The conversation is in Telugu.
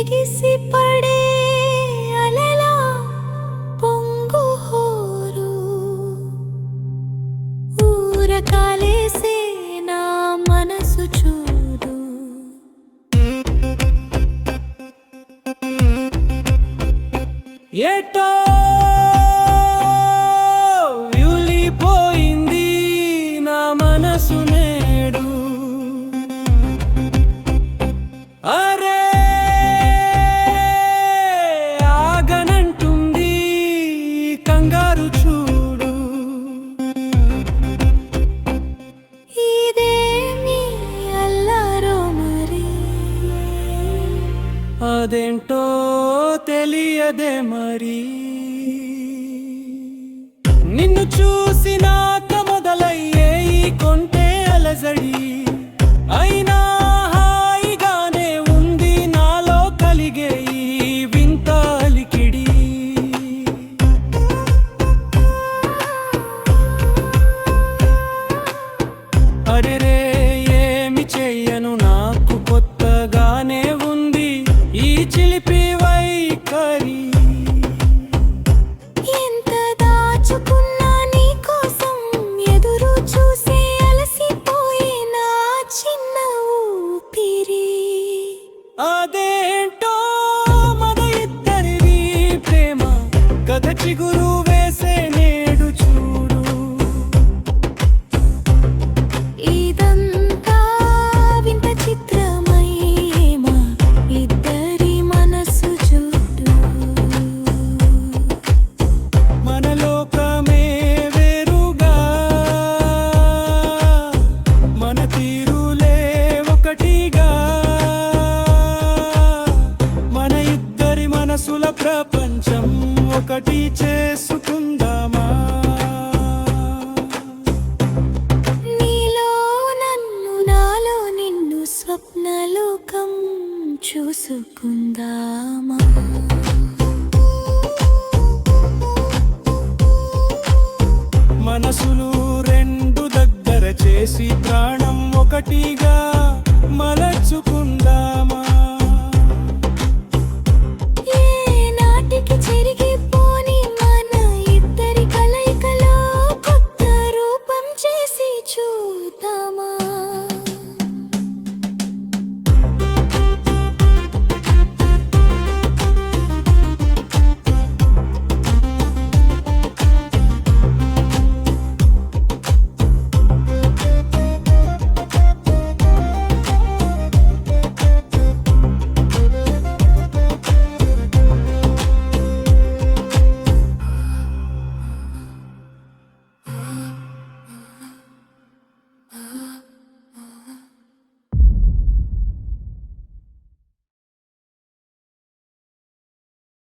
ఎగిసి పడే అలలా పొంగు హోరు ఊరకాలేసే నా మనసు చూడు. ఏటో అదేంటో తెలియదే మరి. నిన్ను చూ చిగురు వేసే నేడు చూడు. ఇదంతా వింత చిత్రమయ్యేమా ఇద్దరి మనసు చుట్టూ. మన లోకమే వేరుగా. మన తీరులే ఒకటిగా. మన ఇద్దరి మనసుల ప్రపంచం ఒకటి చేసుకుందామా? నీలో నన్ను నాలో నిన్ను స్వప్నలోకం చూసుకుందామా? మనసులు రెండు దగ్గర చేసి ప్రాణం ఒకటిగా